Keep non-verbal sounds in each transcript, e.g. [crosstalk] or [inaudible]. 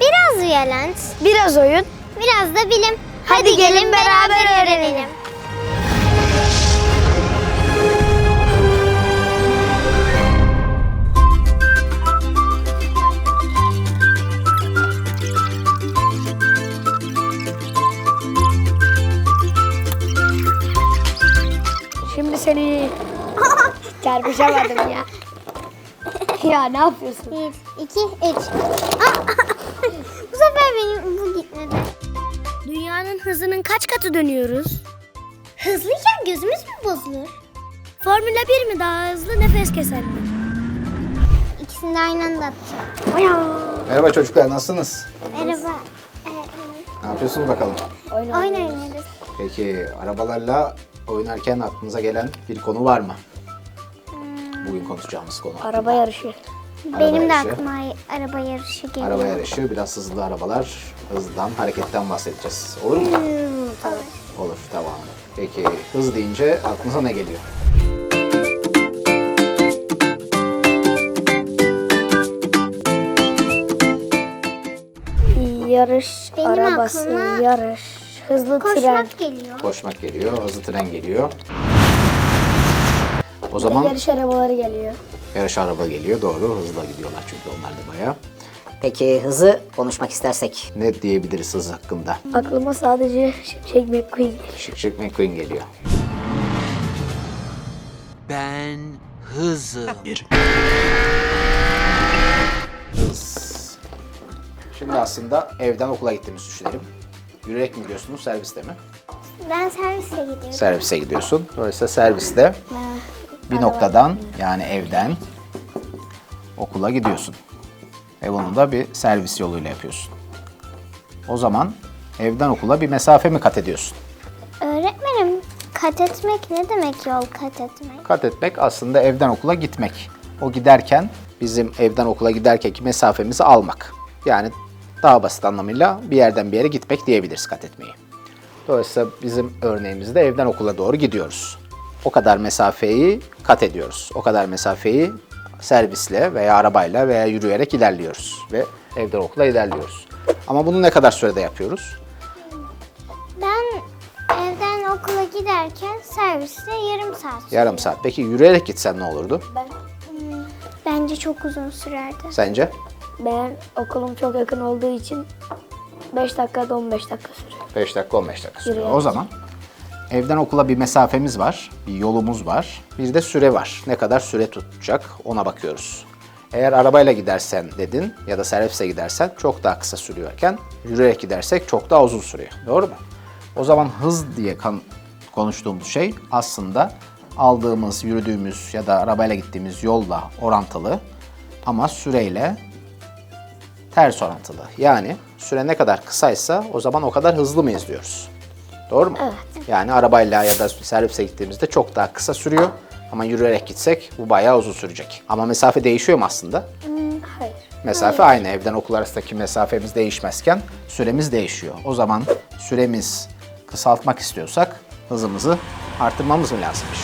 Biraz Viyolent, Biraz oyun. biraz da bilim. Hadi, gelin beraber öğrenelim. Seni [laughs] çarpışamadım ya. [laughs] ya ne yapıyorsun? Bir, iki, üç. [laughs] Bu sefer benim bu gitmedi. Dünyanın hızının kaç katı dönüyoruz? Hızlıyken gözümüz mü bozulur? Formula 1 mi daha hızlı nefes kesen mi? İkisini de aynı anda atacağım. Merhaba çocuklar nasılsınız? Merhaba. Ne yapıyorsunuz bakalım? Oyun. Peki arabalarla oynarken aklınıza gelen bir konu var mı? Bugün konuşacağımız konu. Araba yarışı. Benim de yarışı. aklıma araba yarışı geliyor. Araba yarışı, biraz hızlı arabalar, hızdan, hareketten bahsedeceğiz. Olur mu? Olur, tamam. Peki hız deyince aklınıza ne geliyor? Yarış Benim arabası, aklıma yarış, hızlı tren. Koşmak geliyor. Koşmak geliyor, hızlı tren geliyor. O zaman Yarış arabaları geliyor. yarış araba geliyor, doğru. Hızla gidiyorlar çünkü onlar da bayağı. Peki hızı konuşmak istersek Ne diyebiliriz hız hakkında? Aklıma sadece Şimşek McQueen geliyor. Şık McQueen geliyor. Ben hızım. Hız. Şimdi aslında evden okula gittiğimizi düşünelim. Yürüyerek mi gidiyorsunuz, serviste mi? Ben servise gidiyorum. Servise gidiyorsun. Dolayısıyla serviste bir noktadan yani evden okula gidiyorsun. Ve bunu da bir servis yoluyla yapıyorsun. O zaman evden okula bir mesafe mi kat ediyorsun? Öğretmenim kat etmek ne demek yol kat etmek? Kat etmek aslında evden okula gitmek. O giderken bizim evden okula giderkenki mesafemizi almak. Yani daha basit anlamıyla bir yerden bir yere gitmek diyebiliriz kat etmeyi. Dolayısıyla bizim örneğimizde evden okula doğru gidiyoruz. O kadar mesafeyi kat ediyoruz. O kadar mesafeyi servisle veya arabayla veya yürüyerek ilerliyoruz ve evden okula ilerliyoruz. Ama bunu ne kadar sürede yapıyoruz? Ben evden okula giderken serviste yarım saat. Yarım saat. Peki yürüyerek gitsen ne olurdu? Bence çok uzun sürerdi. Sence? Ben okulum çok yakın olduğu için 5 dakikada 15 dakika sürüyor. 5 dakika 15 dakika sürüyor. Yürüyerek. O zaman evden okula bir mesafemiz var, bir yolumuz var, bir de süre var. Ne kadar süre tutacak ona bakıyoruz. Eğer arabayla gidersen dedin ya da servise gidersen çok daha kısa sürüyorken yürüyerek gidersek çok daha uzun sürüyor. Doğru mu? O zaman hız diye konuştuğumuz şey aslında aldığımız, yürüdüğümüz ya da arabayla gittiğimiz yolla orantılı ama süreyle ters orantılı. Yani süre ne kadar kısaysa o zaman o kadar hızlı mıyız diyoruz. Doğru mu? Evet. Yani arabayla ya da servise gittiğimizde çok daha kısa sürüyor. Ama yürüyerek gitsek bu bayağı uzun sürecek. Ama mesafe değişiyor mu aslında? Hayır. Mesafe aynı. Evden okul arasındaki mesafemiz değişmezken süremiz değişiyor. O zaman süremiz kısaltmak istiyorsak hızımızı artırmamız mı lazımmış?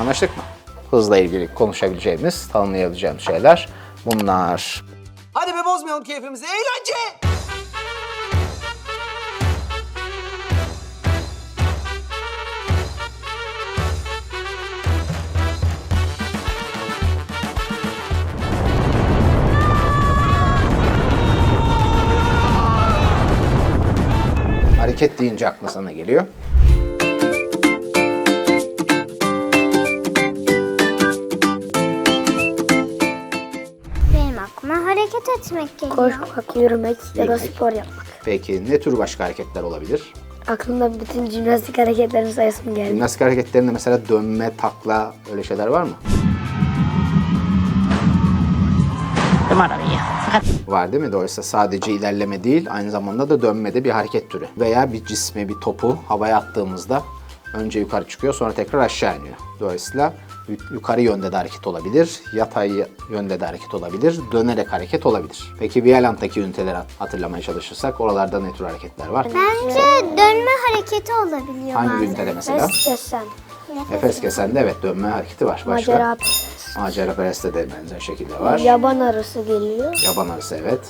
Anlaştık mı? Hızla ilgili konuşabileceğimiz, tanımlayabileceğimiz şeyler bunlar. Be bozmayalım keyfimizi. Eğlence! Hareket deyince aklına ne geliyor? Etmek geliyor. Koşmak, yürümek ya da spor yapmak. Peki ne tür başka hareketler olabilir? Aklımda bütün jimnastik hareketlerini sayısım geldi. Jimnastik hareketlerinde mesela dönme, takla öyle şeyler var mı? Var değil mi? Dolayısıyla sadece ilerleme değil, aynı zamanda da dönmede bir hareket türü. Veya bir cismi, bir topu havaya attığımızda önce yukarı çıkıyor, sonra tekrar aşağı iniyor. Dolayısıyla Yukarı yönde de hareket olabilir, yatay yönde de hareket olabilir, dönerek hareket olabilir. Peki Violant'taki üniteleri hat- hatırlamaya çalışırsak oralarda ne tür hareketler var? Bence dönme hareketi olabiliyor Hangi bazen. ünitede mesela? Nefes kesen. Nefes kesende evet dönme hareketi var. Başka? Macera. Macera Perest'te de benzer şekilde var. Yaban arısı geliyor. Yaban arısı evet.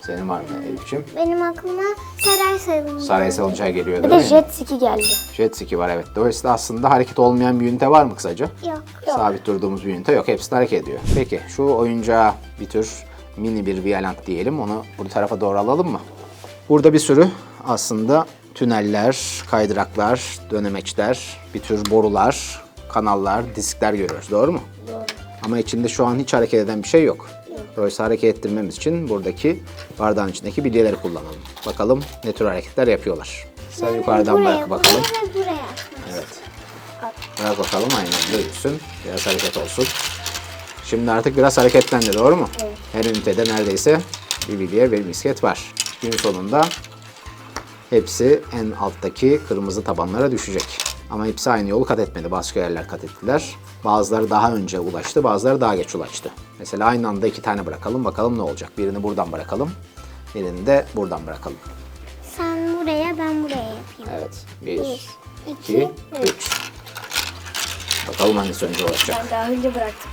Senin var mı Elif'ciğim? Benim aklıma saray sarılmış. Saray salıncağı geliyor Bir değil de mi? jet ski geldi. Jet ski var evet. Dolayısıyla aslında hareket olmayan bir ünite var mı kısaca? Yok. Sabit durduğumuz bir ünite yok. Hepsi de hareket ediyor. Peki şu oyuncağa bir tür mini bir Vialant diyelim. Onu bu tarafa doğru alalım mı? Burada bir sürü aslında tüneller, kaydıraklar, dönemeçler, bir tür borular, kanallar, diskler görüyoruz. Doğru mu? Doğru. Ama içinde şu an hiç hareket eden bir şey yok. Dolayısıyla hareket ettirmemiz için buradaki bardağın içindeki bilyeleri kullanalım. Bakalım ne tür hareketler yapıyorlar. Sen yukarıdan buraya, bırak bakalım. Buraya buraya. Evet. Bırak bakalım aynen büyüsün. Biraz hareket olsun. Şimdi artık biraz hareketlendi doğru mu? Her ünitede neredeyse bir bilye bir misket var. Gün sonunda hepsi en alttaki kırmızı tabanlara düşecek. Ama hepsi aynı yolu kat etmedi. Başka yerler kat ettiler. Bazıları daha önce ulaştı, bazıları daha geç ulaştı. Mesela aynı anda iki tane bırakalım, bakalım ne olacak. Birini buradan bırakalım, birini de buradan bırakalım. Sen buraya ben buraya yapayım. Evet, bir, iki, iki, üç. Bakalım hangisi önce ulaşacak. Ben daha önce bıraktım.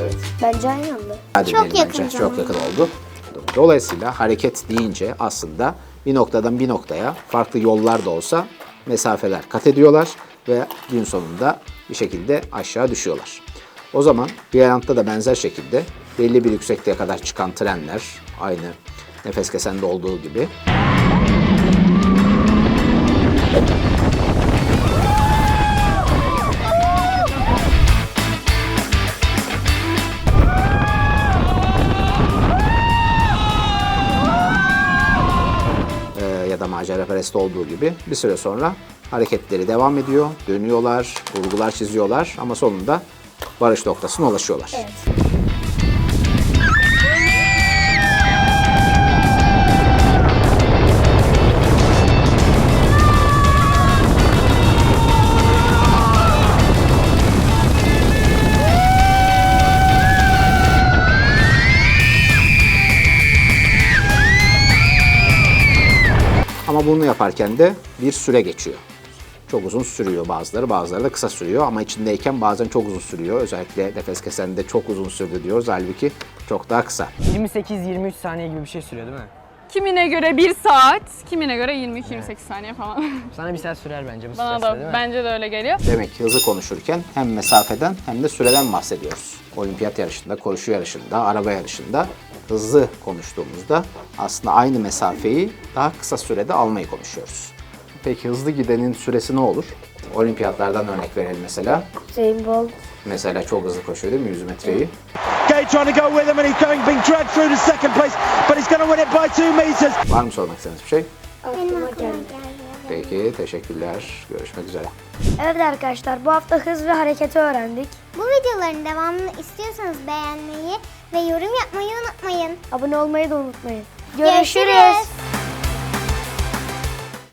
Evet. Bence aynı anda. Hadi Çok yakın bence. Çok yakın oldu. Dolayısıyla hareket deyince aslında bir noktadan bir noktaya farklı yollar da olsa mesafeler kat ediyorlar ve gün sonunda bir şekilde aşağı düşüyorlar. O zaman Violant'ta da benzer şekilde belli bir yüksekliğe kadar çıkan trenler aynı nefes kesende olduğu gibi e, ya da macera perest olduğu gibi bir süre sonra hareketleri devam ediyor, dönüyorlar, vurgular çiziyorlar ama sonunda varış noktasına ulaşıyorlar. Ama bunu yaparken de bir süre geçiyor. Çok uzun sürüyor bazıları, bazıları da kısa sürüyor ama içindeyken bazen çok uzun sürüyor. Özellikle nefes kesende çok uzun sürdü diyoruz. Halbuki çok daha kısa. 28-23 saniye gibi bir şey sürüyor değil mi? Kimine göre 1 saat, kimine göre 22-28 saniye falan. [laughs] Sana bir saat sürer bence bu Bana stresle değil da mi? bence de öyle geliyor. Demek ki hızı konuşurken hem mesafeden hem de süreden bahsediyoruz. Olimpiyat yarışında, koşu yarışında, araba yarışında hızlı konuştuğumuzda aslında aynı mesafeyi daha kısa sürede almayı konuşuyoruz. Peki hızlı gidenin süresi ne olur? Olimpiyatlardan örnek verelim mesela. Usain Bolt. Mesela çok hızlı koşuyor değil mi 100 metreyi? Gay trying to go with him and he's going, being dragged through to second place, but he's going to win it by two metres. Var mı sormak istediğiniz bir şey? Aklıma geldi. Peki, teşekkürler. Görüşmek üzere. Evet arkadaşlar bu hafta hız ve hareketi öğrendik. Bu videoların devamını istiyorsanız beğenmeyi ve yorum yapmayı unutmayın. Abone olmayı da unutmayın. Görüşürüz.